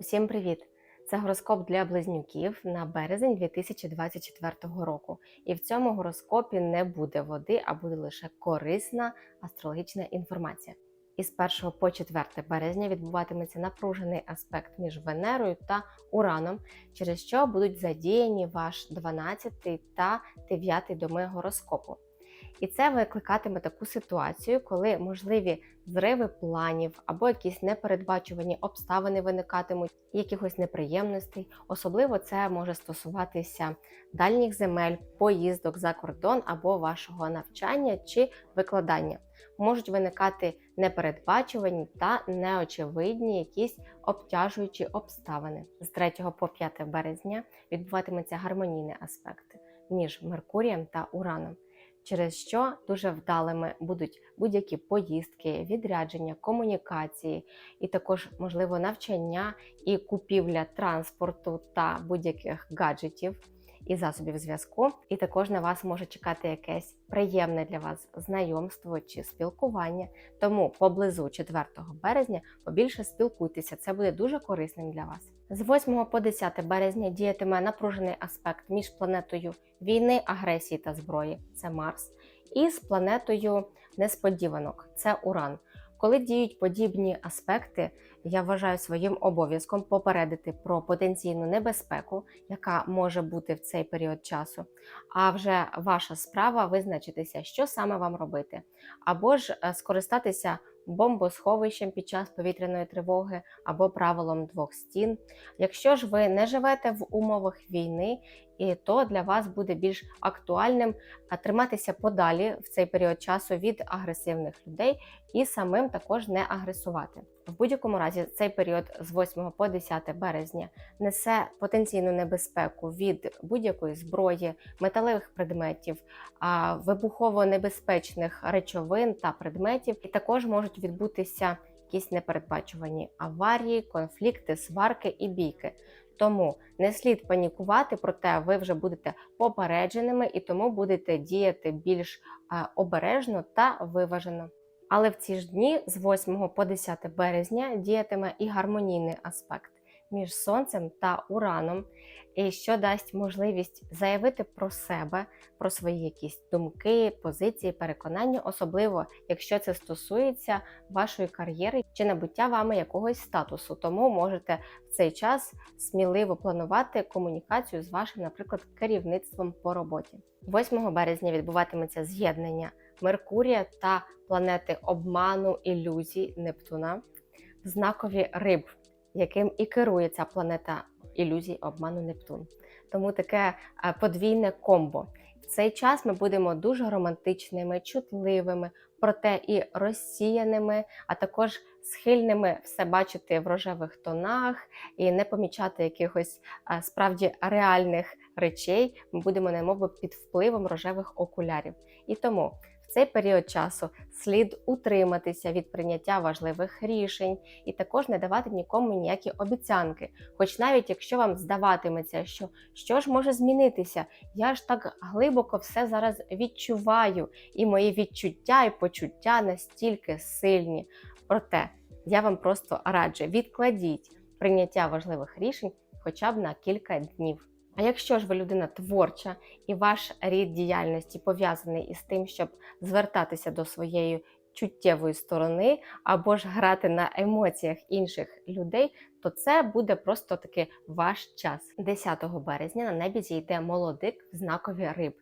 Усім привіт! Це гороскоп для близнюків на березень 2024 року. І в цьому гороскопі не буде води, а буде лише корисна астрологічна інформація. Із 1 по 4 березня відбуватиметься напружений аспект між Венерою та Ураном, через що будуть задіяні ваш 12 та 9 доми гороскопу. І це викликатиме таку ситуацію, коли можливі зриви планів або якісь непередбачувані обставини виникатимуть, якихось неприємностей. Особливо це може стосуватися дальніх земель, поїздок за кордон або вашого навчання чи викладання. Можуть виникати непередбачувані та неочевидні якісь обтяжуючі обставини. З 3 по 5 березня відбуватиметься гармонійний аспект між Меркурієм та Ураном через що дуже вдалими будуть будь-які поїздки, відрядження, комунікації, і також можливо навчання і купівля транспорту та будь-яких гаджетів. І засобів зв'язку, і також на вас може чекати якесь приємне для вас знайомство чи спілкування. Тому поблизу 4 березня побільше спілкуйтеся, це буде дуже корисним для вас. З 8 по 10 березня діятиме напружений аспект між планетою війни, агресії та зброї це Марс, і з планетою несподіванок це Уран. Коли діють подібні аспекти, я вважаю своїм обов'язком попередити про потенційну небезпеку, яка може бути в цей період часу. А вже ваша справа визначитися, що саме вам робити, або ж е, скористатися бомбосховищем під час повітряної тривоги або правилом двох стін. Якщо ж ви не живете в умовах війни, і то для вас буде більш актуальним триматися подалі в цей період часу від агресивних людей і самим також не агресувати. В будь-якому разі цей період з 8 по 10 березня несе потенційну небезпеку від будь-якої зброї, металевих предметів, вибухово-небезпечних речовин та предметів, і також можуть відбутися якісь непередбачувані аварії, конфлікти, сварки і бійки. Тому не слід панікувати, проте ви вже будете попередженими і тому будете діяти більш обережно та виважено. Але в ці ж дні з 8 по 10 березня діятиме і гармонійний аспект між сонцем та ураном, і що дасть можливість заявити про себе, про свої якісь думки, позиції, переконання, особливо якщо це стосується вашої кар'єри чи набуття вами якогось статусу. Тому можете в цей час сміливо планувати комунікацію з вашим, наприклад, керівництвом по роботі. 8 березня відбуватиметься з'єднання Меркурія та планети обману ілюзій Нептуна в знакові риб яким і керує ця планета ілюзій обману Нептун. Тому таке е, подвійне комбо. В цей час ми будемо дуже романтичними, чутливими, проте і розсіяними, а також схильними все бачити в рожевих тонах і не помічати якихось е, справді реальних речей. Ми будемо немов під впливом рожевих окулярів. І тому цей період часу слід утриматися від прийняття важливих рішень і також не давати нікому ніякі обіцянки. Хоч навіть якщо вам здаватиметься, що що ж може змінитися, я ж так глибоко все зараз відчуваю, і мої відчуття і почуття настільки сильні. Проте я вам просто раджу відкладіть прийняття важливих рішень хоча б на кілька днів. А якщо ж ви людина творча і ваш рід діяльності пов'язаний із тим, щоб звертатися до своєї чуттєвої сторони або ж грати на емоціях інших людей, то це буде просто таки ваш час. 10 березня на небі зійде молодик в знакові риб,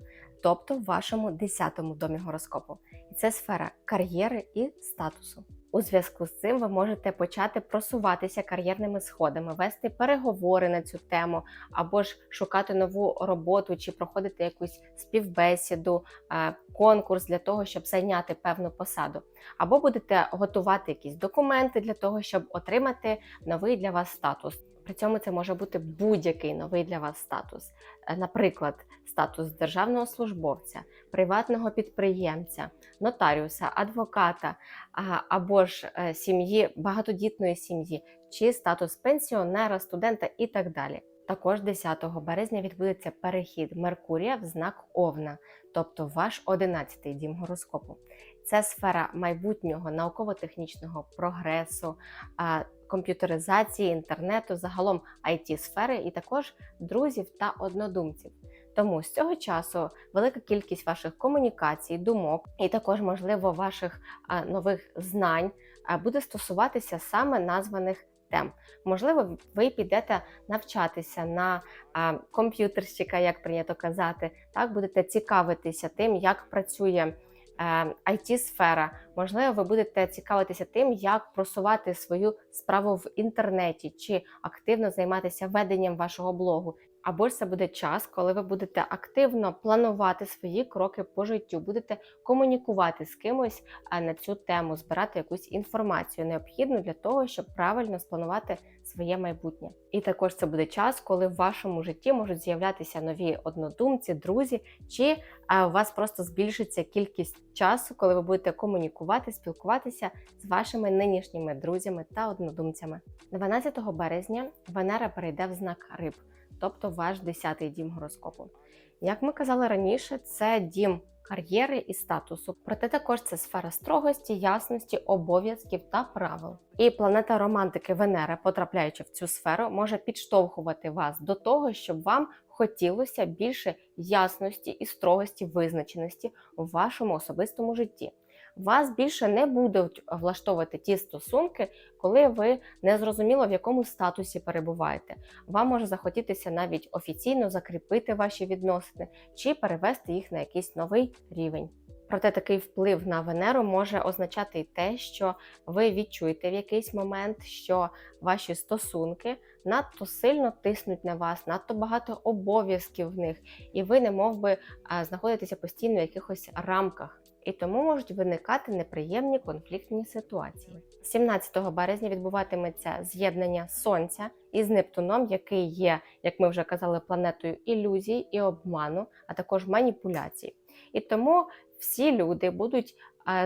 тобто в вашому 10-му домі гороскопу. І це сфера кар'єри і статусу. У зв'язку з цим ви можете почати просуватися кар'єрними сходами, вести переговори на цю тему, або ж шукати нову роботу, чи проходити якусь співбесіду, е, конкурс для того, щоб зайняти певну посаду, або будете готувати якісь документи для того, щоб отримати новий для вас статус. При цьому це може бути будь-який новий для вас статус, е, наприклад, статус державного службовця, приватного підприємця, нотаріуса, адвоката або ж е, сім'ї, багатодітної сім'ї, чи статус пенсіонера, студента і так далі. Також 10 березня відбудеться перехід Меркурія в знак Овна, тобто ваш 11-й дім гороскопу. Це сфера майбутнього науково-технічного прогресу, комп'ютеризації, інтернету, загалом it сфери і також друзів та однодумців. Тому з цього часу велика кількість ваших комунікацій, думок і також, можливо, ваших нових знань буде стосуватися саме названих тем. Можливо, ви підете навчатися на комп'ютерщика, як прийнято казати, так будете цікавитися тим, як працює it сфера Можливо, ви будете цікавитися тим, як просувати свою справу в інтернеті чи активно займатися веденням вашого блогу. Або ж це буде час, коли ви будете активно планувати свої кроки по життю, будете комунікувати з кимось на цю тему, збирати якусь інформацію необхідну для того, щоб правильно спланувати своє майбутнє. І також це буде час, коли в вашому житті можуть з'являтися нові однодумці, друзі, чи у вас просто збільшиться кількість часу, коли ви будете комунікувати, спілкуватися з вашими нинішніми друзями та однодумцями. 12 березня Венера перейде в знак риб тобто ваш 10-й дім гороскопу. Як ми казали раніше, це дім кар'єри і статусу, проте також це сфера строгості, ясності, обов'язків та правил. І планета романтики Венера, потрапляючи в цю сферу, може підштовхувати вас до того, щоб вам хотілося більше ясності і строгості визначеності у вашому особистому житті вас більше не будуть влаштовувати ті стосунки, коли ви не зрозуміло в якому статусі перебуваєте. Вам може захотітися навіть офіційно закріпити ваші відносини чи перевести їх на якийсь новий рівень. Проте такий вплив на Венеру може означати й те, що ви відчуєте в якийсь момент, що ваші стосунки надто сильно тиснуть на вас, надто багато обов'язків в них, і ви не мов би знаходитеся постійно в якихось рамках і тому можуть виникати неприємні конфліктні ситуації. 17 березня відбуватиметься з'єднання Сонця із Нептуном, який є, як ми вже казали, планетою ілюзій і обману, а також маніпуляцій. І тому всі люди будуть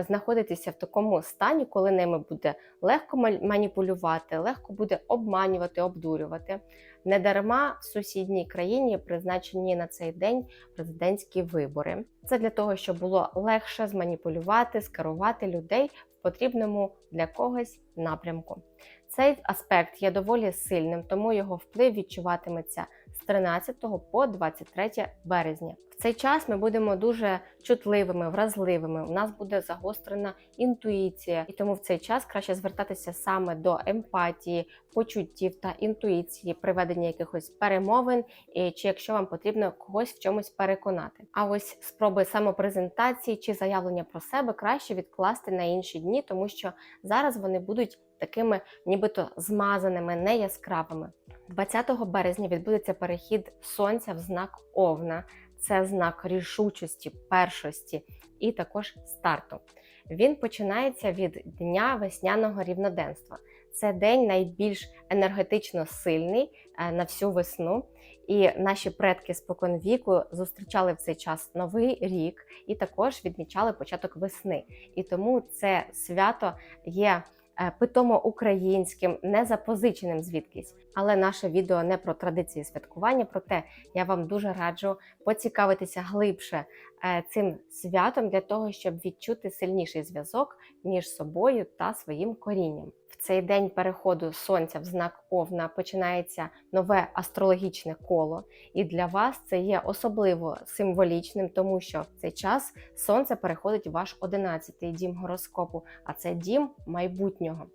знаходитися в такому стані, коли ними буде легко маніпулювати, легко буде обманювати, обдурювати. Недарма в сусідній країні призначені на цей день президентські вибори. Це для того, щоб було легше зманіпулювати, скерувати людей в потрібному для когось напрямку. Цей аспект є доволі сильним, тому його вплив відчуватиметься з 13 по 23 березня. Цей час ми будемо дуже чутливими, вразливими. У нас буде загострена інтуїція, і тому в цей час краще звертатися саме до емпатії, почуттів та інтуїції, приведення якихось перемовин, чи якщо вам потрібно когось в чомусь переконати. А ось спроби самопрезентації чи заявлення про себе краще відкласти на інші дні, тому що зараз вони будуть такими, нібито змазаними, неяскравими. 20 березня відбудеться перехід сонця в знак Овна. Це знак рішучості, першості і також старту. Він починається від дня весняного рівноденства. Це день найбільш енергетично сильний е, на всю весну. І наші предки спокон віку зустрічали в цей час новий рік і також відмічали початок весни. І тому це свято є питомо українським, не запозиченим звідкись. Але наше відео не про традиції святкування, проте я вам дуже раджу поцікавитися глибше е, цим святом для того, щоб відчути сильніший зв'язок між собою та своїм корінням цей день переходу сонця в знак Овна починається нове астрологічне коло, і для вас це є особливо символічним, тому що в цей час сонце переходить в ваш 11-й дім гороскопу, а це дім майбутнього.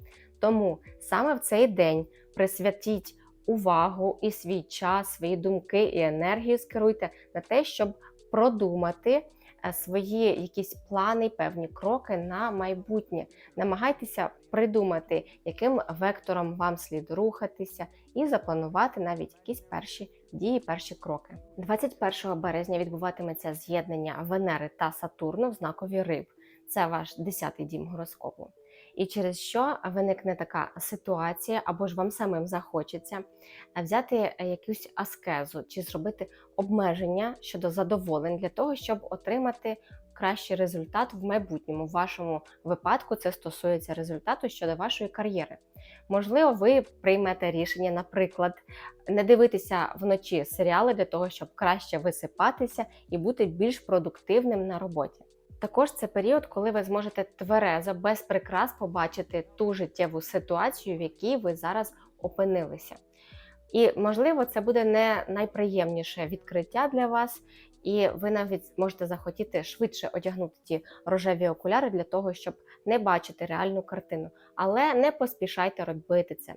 Тому саме в цей день присвятіть увагу і свій час, свої думки і енергію скеруйте на те, щоб продумати. Е, свої якісь плани, певні кроки на майбутнє. Намагайтеся придумати, яким вектором вам слід рухатися, і запланувати навіть якісь перші дії, перші кроки. 21 березня відбуватиметься з'єднання Венери та Сатурну в знакові риб. Це ваш 10-й дім гороскопу і через що виникне така ситуація, або ж вам самим захочеться взяти е, якусь аскезу чи зробити обмеження щодо задоволень для того, щоб отримати кращий результат в майбутньому. В вашому випадку це стосується результату щодо вашої кар'єри. Можливо, ви приймете рішення, наприклад, не дивитися вночі серіали для того, щоб краще висипатися і бути більш продуктивним на роботі. Також це період, коли ви зможете тверезо, без прикрас побачити ту життєву ситуацію, в якій ви зараз опинилися. І, можливо, це буде не найприємніше відкриття для вас, і ви навіть можете захотіти швидше одягнути ті рожеві окуляри для того, щоб не бачити реальну картину. Але не поспішайте робити це.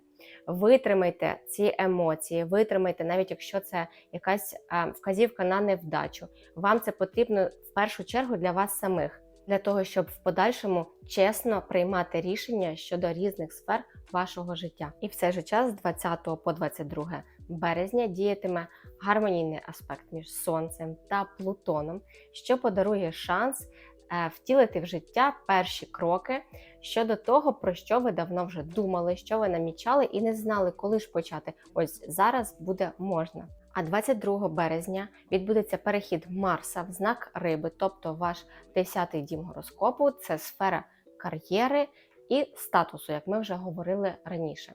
Витримайте ці емоції, витримайте, навіть якщо це якась вказівка на невдачу. Вам це потрібно в першу чергу для вас самих, для того, щоб в подальшому чесно приймати рішення щодо різних сфер вашого життя. І в цей же час з 20 по 22 березня діятиме гармонійний аспект між сонцем та Плутоном, що подарує шанс е, втілити в життя перші кроки щодо того, про що ви давно вже думали, що ви намічали і не знали, коли ж почати. Ось зараз буде можна. А 22 березня відбудеться перехід Марса в знак риби, тобто ваш 10-й дім гороскопу це сфера кар'єри і статусу, як ми вже говорили раніше.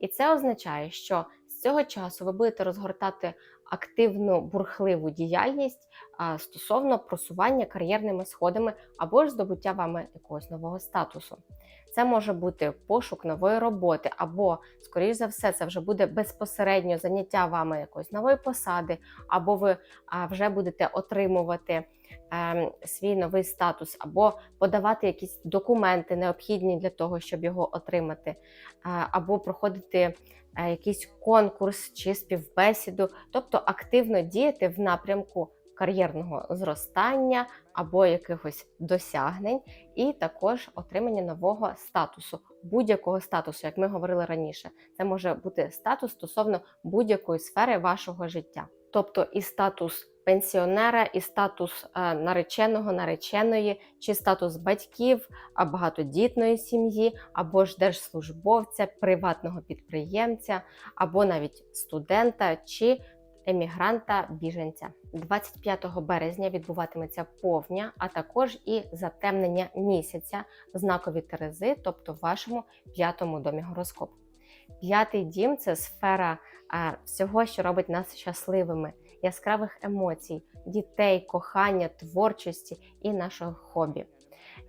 І це означає, що з цього часу ви будете розгортати активну бурхливу діяльність стосовно просування кар'єрними сходами або ж здобуття вами якогось нового статусу. Це може бути пошук нової роботи, або, скоріш за все, це вже буде безпосередньо заняття вами якоїсь нової посади, або ви вже будете отримувати свій новий статус, або подавати якісь документи, необхідні для того, щоб його отримати, е, або проходити е, якийсь конкурс чи співбесіду, тобто активно діяти в напрямку кар'єрного зростання або якихось досягнень, і також отримання нового статусу, будь-якого статусу, як ми говорили раніше. Це може бути статус стосовно будь-якої сфери вашого життя, тобто і статус. Пенсіонера і статус е, нареченого, нареченої, чи статус батьків, багатодітної сім'ї, або ж держслужбовця, приватного підприємця, або навіть студента чи емігранта біженця. 25 березня відбуватиметься повня, а також і затемнення місяця в знакові Терези, тобто в вашому п'ятому домі гороскопу. П'ятий дім це сфера а, всього, що робить нас щасливими, яскравих емоцій, дітей, кохання, творчості і нашого хобі.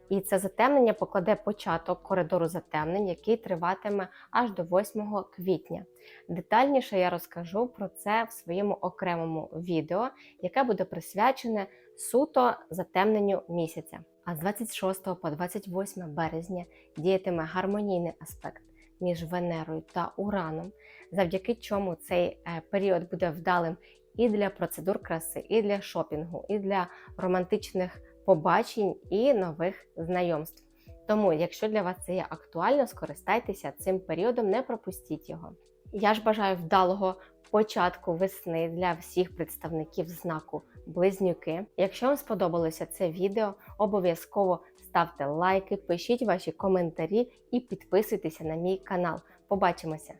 І це затемнення покладе початок коридору затемнень, який триватиме аж до 8 квітня. Детальніше я розкажу про це в своєму окремому відео, яке буде присвячене суто затемненню місяця. А з 26 по 28 березня діятиме гармонійний аспект між Венерою та Ураном, завдяки чому цей е, період буде вдалим і для процедур краси, і для шопінгу, і для романтичних побачень і нових знайомств. Тому, якщо для вас це є актуально, скористайтеся цим періодом, не пропустіть його. Я ж бажаю вдалого початку весни для всіх представників знаку Близнюки. Якщо вам сподобалося це відео, обов'язково ставте лайки, пишіть ваші коментарі і підписуйтеся на мій канал. Побачимося!